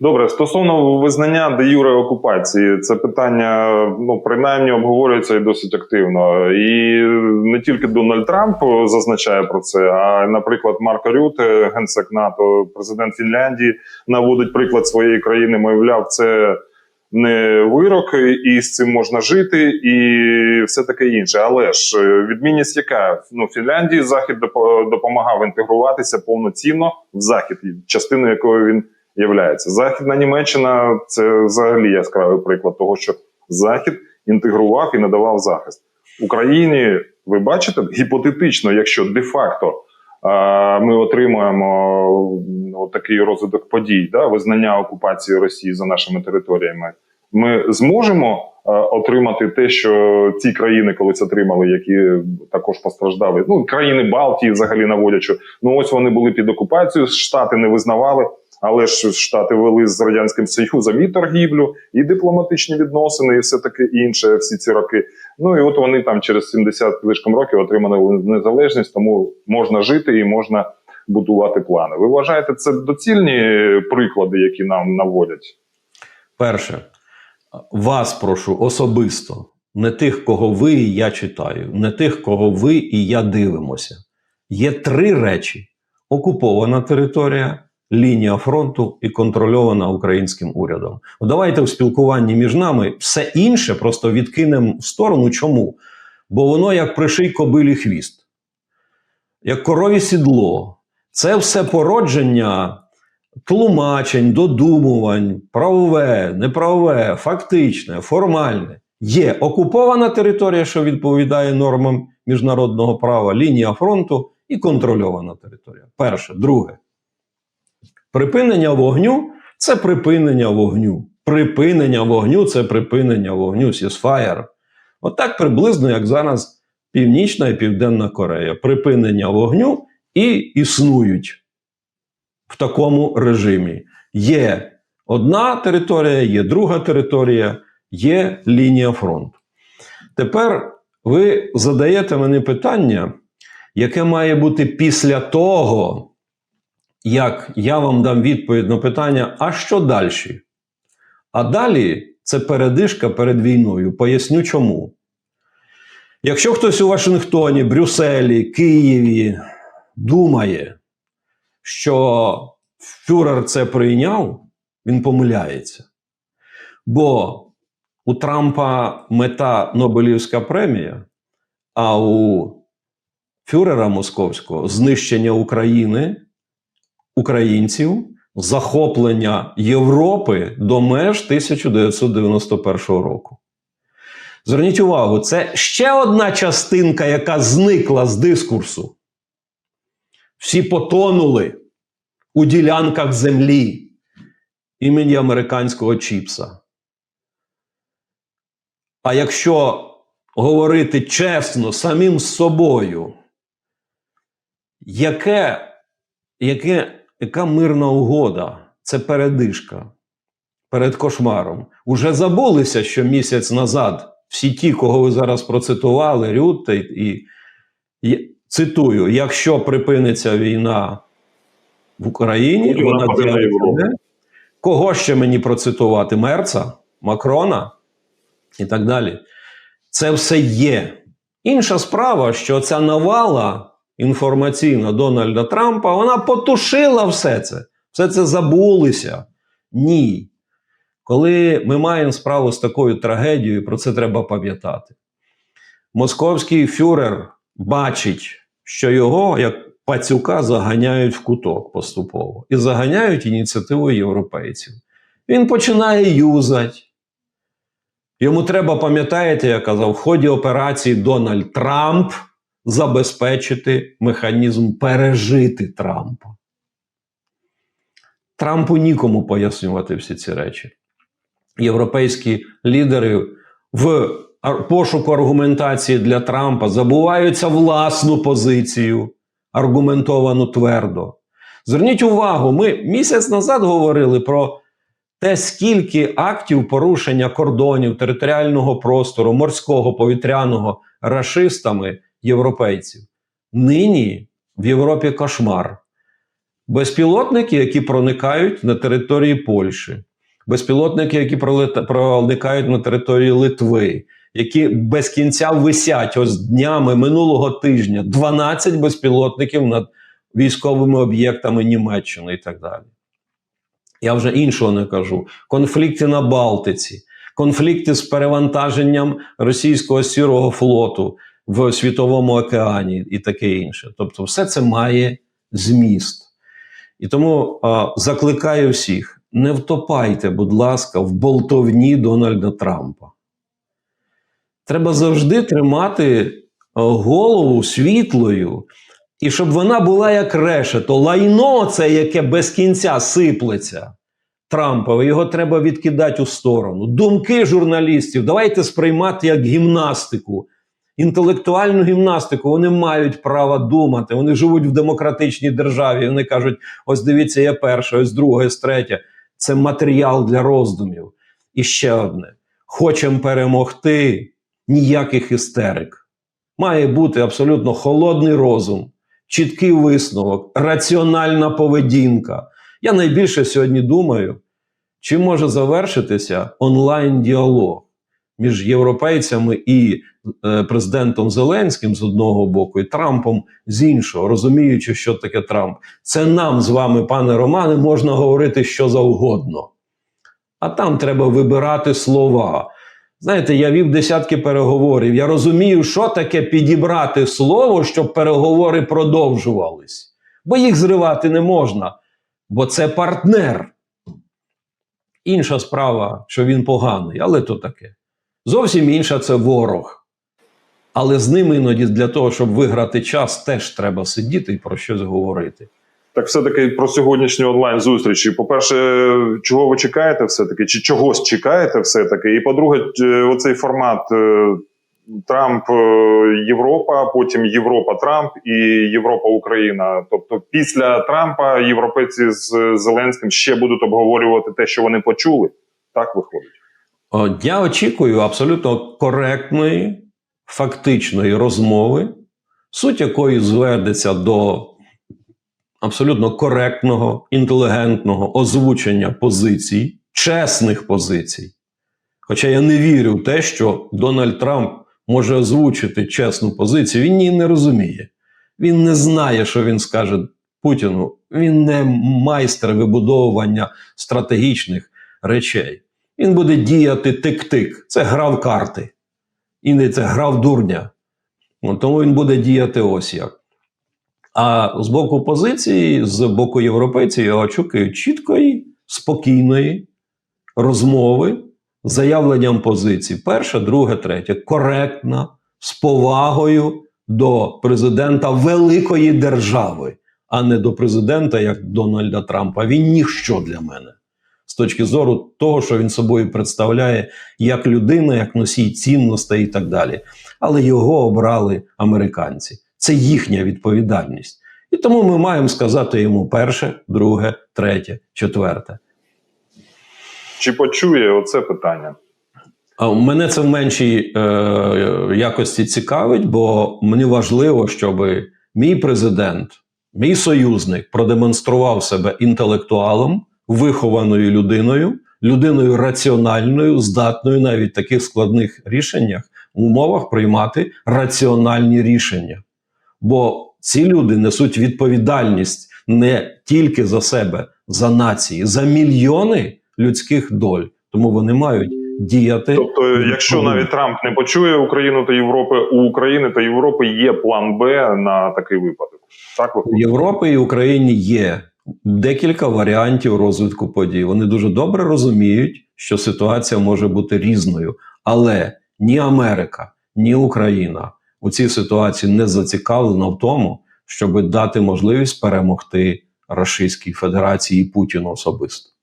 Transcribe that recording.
Добре, стосовно визнання де юре окупації, це питання ну принаймні обговорюється і досить активно. І не тільки Дональд Трамп зазначає про це, а наприклад, Марко Рюте, генсек НАТО, президент Фінляндії, наводить приклад своєї країни. Мовляв, це не вирок, і з цим можна жити, і все таке інше. Але ж е, відмінність, яка ну Фінляндії захід допо- допомагав інтегруватися повноцінно в захід, частиною якої він являється. Західна Німеччина це взагалі яскравий приклад того, що Захід інтегрував і надавав захист Україні. Ви бачите, гіпотетично, якщо де-факто ми отримуємо м, такий розвиток подій, да, визнання окупації Росії за нашими територіями, ми зможемо отримати те, що ці країни колись отримали, які також постраждали. Ну країни Балтії взагалі наводять, що ну ось вони були під окупацією, штати не визнавали. Але ж Штати вели з радянським союзом і торгівлю, і дипломатичні відносини, і все таке інше. Всі ці роки. Ну і от вони там через 70 лишком років отримали незалежність, тому можна жити і можна будувати плани. Ви вважаєте, це доцільні приклади, які нам наводять? Перше, вас прошу особисто, не тих, кого ви і я читаю, не тих, кого ви і я дивимося. Є три речі: окупована територія, лінія фронту і контрольована українським урядом. Ну, Давайте в спілкуванні між нами все інше просто відкинемо в сторону. Чому? Бо воно як приший кобилі хвіст, як корові сідло. Це все породження тлумачень, додумувань, правове, неправове, фактичне, формальне. Є окупована територія, що відповідає нормам міжнародного права, лінія фронту і контрольована територія. Перше. Друге. Припинення вогню це припинення вогню. Припинення вогню це припинення вогню, сісфаєр. Отак приблизно, як зараз Північна і Південна Корея. Припинення вогню і існують в такому режимі. Є одна територія, є друга територія, є лінія фронту. Тепер ви задаєте мені питання, яке має бути після того, як я вам дам відповідь на питання, а що далі? А далі це передишка перед війною. Поясню чому. Якщо хтось у Вашингтоні, Брюсселі, Києві думає, що фюрер це прийняв, він помиляється. Бо у Трампа мета Нобелівська премія, а у фюрера московського знищення України, українців, захоплення Європи до меж 1991 року. Зверніть увагу, це ще одна частинка, яка зникла з дискурсу. Всі потонули у ділянках землі імені американського Чіпса. А якщо говорити чесно самим з собою, яке, яке, яка мирна угода? Це передишка перед кошмаром. Уже забулися, що місяць назад всі ті, кого ви зараз процитували, Рютте і, і цитую: якщо припиниться війна в Україні, Путін вона де? Кого ще мені процитувати? Мерца, Макрона і так далі. Це все є. Інша справа, що ця навала інформаційна Дональда Трампа, вона потушила все це. Все це забулися. Ні. Коли ми маємо справу з такою трагедією, про це треба пам'ятати. Московський фюрер бачить, що його, як пацюка, заганяють в куток поступово і заганяють ініціативу європейців. Він починає юзати. Йому треба, пам'ятаєте, я казав, в ході операції Дональд Трамп забезпечити механізм пережити Трампа. Трампу нікому пояснювати всі ці речі. Європейські лідери в пошуку аргументації для Трампа забуваються власну позицію, аргументовану твердо. Зверніть увагу, ми місяць назад говорили про те, скільки актів порушення кордонів, територіального простору, морського, повітряного рашистами європейців. Нині в Європі кошмар. Безпілотники, які проникають на території Польщі, безпілотники, які проникають на території Литви, які без кінця висять ось днями минулого тижня 12 безпілотників над військовими об'єктами Німеччини і так далі. Я вже іншого не кажу. Конфлікти на Балтиці, конфлікти з перевантаженням російського сірого флоту в світовому океані і таке інше. Тобто, все це має зміст. І тому а, закликаю всіх: не втопайте, будь ласка, в болтовні Дональда Трампа. Треба завжди тримати голову світлою, і щоб вона була як решето. Лайно це, яке без кінця сиплеться. Трампове, його треба відкидати у сторону. Думки журналістів давайте сприймати як гімнастику, інтелектуальну гімнастику. Вони мають право думати. Вони живуть в демократичній державі. Вони кажуть: ось дивіться, я перша, ось друга, ось третя. Це матеріал для роздумів. І ще одне: хочемо перемогти ніяких істерик. Має бути абсолютно холодний розум, чіткий висновок, раціональна поведінка. Я найбільше сьогодні думаю, чи може завершитися онлайн-діалог між європейцями і е, президентом Зеленським з одного боку, і Трампом з іншого, розуміючи, що таке Трамп. Це нам з вами, пане Романе, можна говорити що завгодно. А там треба вибирати слова. Знаєте, я вів десятки переговорів. Я розумію, що таке підібрати слово, щоб переговори продовжувались. Бо їх зривати не можна, бо це партнер. Інша справа, що він поганий, але то таке. Зовсім інша це ворог. Але з ним іноді для того, щоб виграти час, теж треба сидіти і про щось говорити. Так, все-таки про сьогоднішні онлайн зустрічі. По-перше, чого ви чекаєте, все-таки, чи чогось чекаєте, все-таки? І по-друге, е, оцей формат е, Трамп е, Європа, потім Європа Трамп і Європа Україна. Тобто, після Трампа європейці з Зеленським ще будуть обговорювати те, що вони почули. Так виходить. Я очікую абсолютно коректної, фактичної розмови, суть якої зведеться до абсолютно коректного, інтелігентного озвучення позицій, чесних позицій. Хоча я не вірю в те, що Дональд Трамп може озвучити чесну позицію, він її не розуміє. Він не знає, що він скаже Путіну. Він не майстер вибудовування стратегічних речей. Він буде діяти тик-тик. Це гра в карти. І не це гра в дурня. Тому він буде діяти ось як. А з боку опозиції, з боку європейців, я очікую чіткої, спокійної розмови з заявленням позицій. Перше, друге, третє. Коректна, з повагою до президента великої держави, а не до президента як Дональда Трампа. Він ніщо для мене. З точки зору того, що він собою представляє як людина, як носій цінностей і так далі. Але його обрали американці. Це їхня відповідальність. І тому ми маємо сказати йому перше, друге, третє, четверте. Чи почує оце питання? А мене це в меншій е, якості цікавить, бо мені важливо, щоб мій президент, мій союзник продемонстрував себе інтелектуалом, вихованою людиною, людиною раціональною, здатною навіть в таких складних рішеннях в умовах приймати раціональні рішення. Бо ці люди несуть відповідальність не тільки за себе, за нації, за мільйони людських доль. Тому вони мають діяти. Тобто, якщо навіть Трамп не почує Україну та Європи, у України та Європи є план Б на такий випадок. Так У? Європі і Україні є декілька варіантів розвитку подій. Вони дуже добре розуміють, що ситуація може бути різною, але ні Америка, ні Україна у цій ситуації не зацікавлена в тому, щоб дати можливість перемогти Російській Федерації і Путіну особисто.